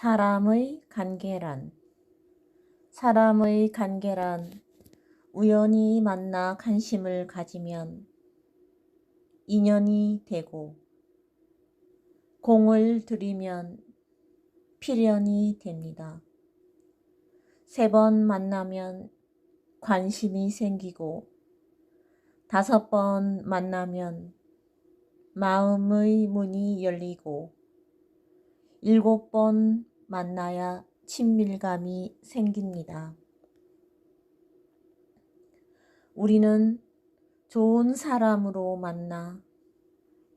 사람의 관계란 사람의 관계란 우연히 만나 관심을 가지면 인연이 되고 공을 들이면 필연이 됩니다. 세 번 만나면 관심이 생기고 다섯 번 만나면 마음의 문이 열리고 일곱 번 만나야 친밀감이 생깁니다. 우리는 좋은 사람으로 만나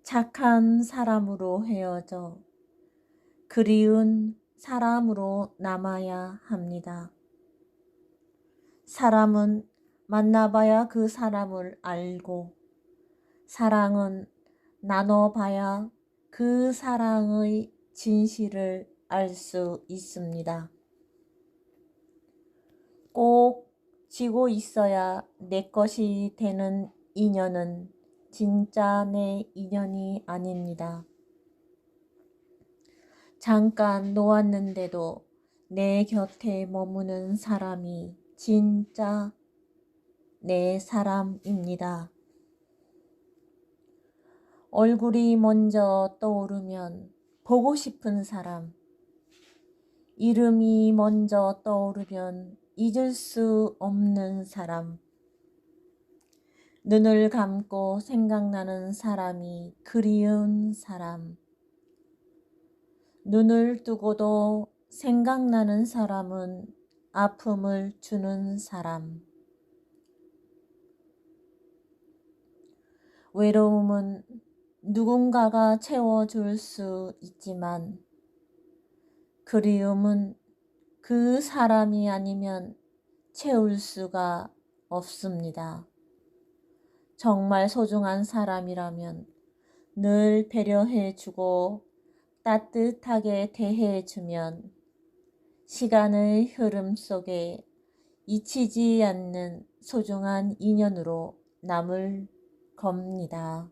착한 사람으로 헤어져 그리운 사람으로 남아야 합니다. 사람은 만나봐야 그 사람을 알고 사랑은 나눠봐야 그 사랑의 진실을 알 수 있습니다. 꼭 지고 있어야 내 것이 되는 인연은 진짜 내 인연이 아닙니다. 잠깐 놓았는데도 내 곁에 머무는 사람이 진짜 내 사람입니다. 얼굴이 먼저 떠오르면 보고 싶은 사람, 이름이 먼저 떠오르면 잊을 수 없는 사람, 눈을 감고 생각나는 사람이 그리운 사람, 눈을 뜨고도 생각나는 사람은 아픔을 주는 사람. 외로움은 누군가가 채워줄 수 있지만 그리움은 그 사람이 아니면 채울 수가 없습니다. 정말 소중한 사람이라면 늘 배려해 주고 따뜻하게 대해 주면 시간의 흐름 속에 잊히지 않는 소중한 인연으로 남을 겁니다.